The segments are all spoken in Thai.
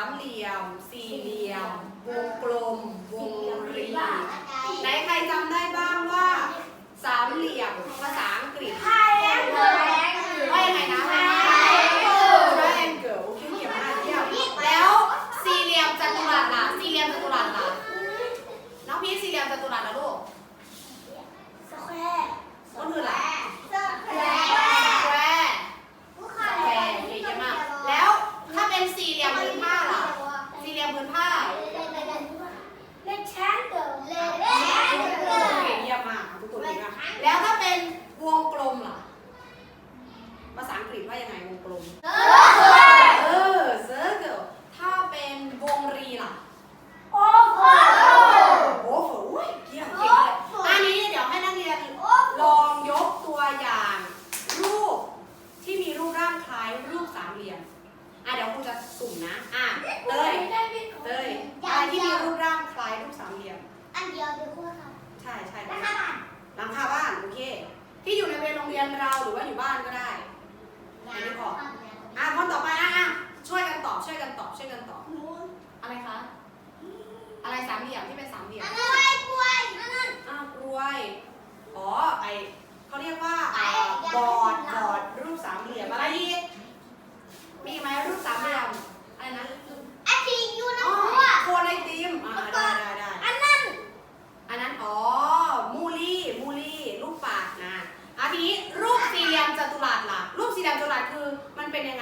ามเหลี่ยม สี่เหลี่ยม วงกลม วงรีไหนใครจำได้บ้างว่า สามเหลี่ยมภาษาอังกฤษ นผ้า เยี่ยมมากค่ะทุกคนดีมากแล้วถ้าเป็นวงกลมล่ะ ภาษาอังกฤษว่ายังไงวงกลม เออร์เซอ circle ถ้าเป็นวงรีล่ะ โอ้โหเยี่ยมเก่งเลยอันนี้เดี๋ยวให้นักเรียนลองยกตัวอย่าง รูปที่มีรูปร่างคล้ายรูปสามเหลี่ยม อะเดี๋ยวคุณจะสุ่มนะ อะเตยายที่มีรูปร่างคล้ายรูปสามเหลี่ยม อันเดียวเดียวคู่ค่ะใช่ใช่หลังคาบ้านหลังคาบ้านโอเค ที่อยู่ในเวรโรงเรียนเราหรือว่าอยู่บ้านก็ได้ไม่ได้พออะคนต่อไปอะช่วยกันตอบช่วยกันตอบช่วยกันตอบอะไรคะอะไรสามเหลี่ยมที่เป็นสามเหลี่ยมอันนั้นกล้วยอันนั้นอ้ากล้วยอ๋อไอเขาเรียกว่าบอร์ดบอร์ดรูปสามเหลี่ยมอะไรอีก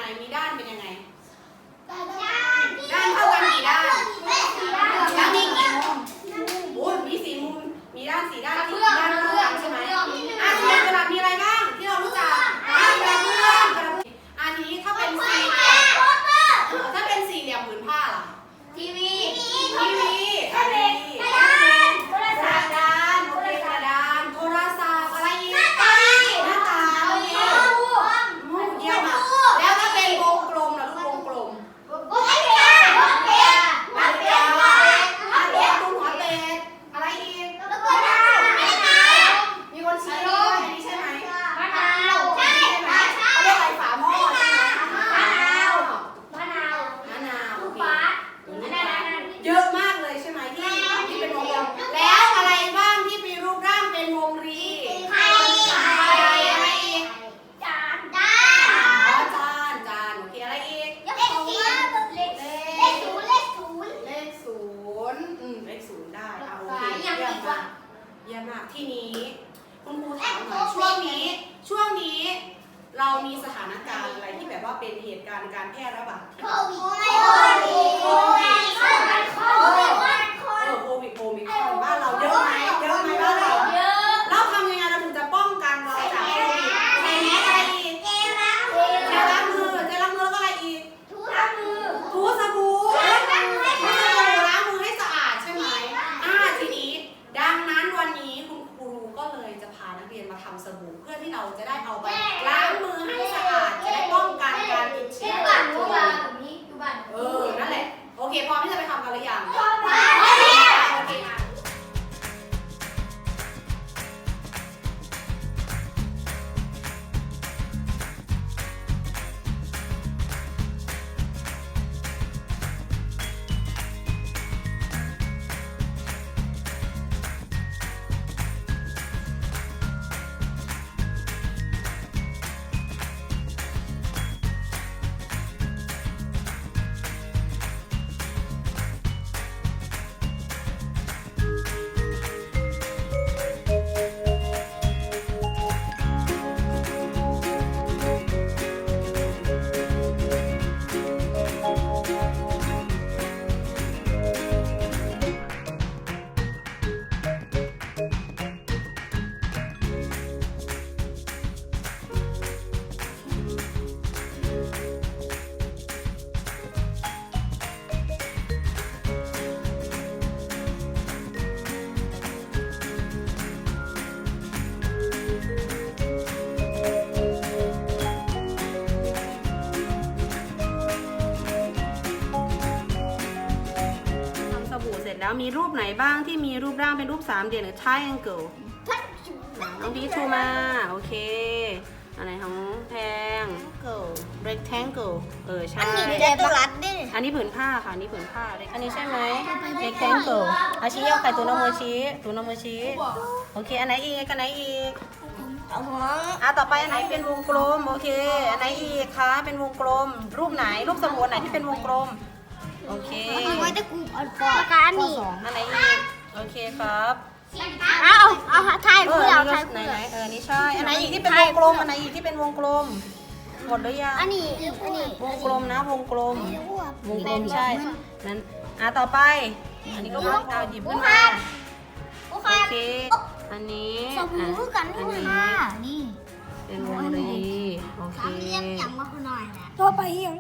ไง มีด้านเป็นยังไงด้าน เรามีสถานการณ์อะไรที่แบบว่าเป็นเหตุการณ์การแพร่ระบาดที่ โควิด แล้วมีรูปไหนบ้างที่มีรูปร่างเป็นรูปสามเหลี่ยมหรือ triangle น้องพีชูมา โอเคอะไรของแพง rectangle เออ ใช่ อันนี้เด้ตัรัดดิอันนี้ผืนผ้าค่ะ อันนี้ผืนผ้า อันนี้ใช่ไหม rectangle อาชียกไก่ตัวน้องมือชี้ตัวน้องมือชี้ โอเค อันไหนอีก อันไหนอีกเอาหัวอะต่อไปอันไหนเป็นวงกลม โอเค อันไหนอีกคะ เป็นวงกลม รูปไหน รูปสมุนไหนที่เป็นวงกลม โอเคเอาไว้ตะกูเอาปากกานี่อันไหนอีกโอเคครับเอาเอาถ่ายเอเพื่ออเอาอันถ่ายนี้เพื่ไหนอไหนเออนี่ใช่อันไหนอีกที่เป็นวงกลมอันไหนอีกที่เป็นวงกลมหมดหรือยังอันนี้อันนี้วงกลมนะวงกลม วงกลมใช่นั้นอะต่อไป อันนี้ก็วางเอาหยิบขึ้นมาโอโอเคอันนี้สบู่กันอันด้วยนี้ค่ะนี่เป็นวงรีโอเคสามเหลี่ยมอย่างมาหน่อยนะต่อไปยัง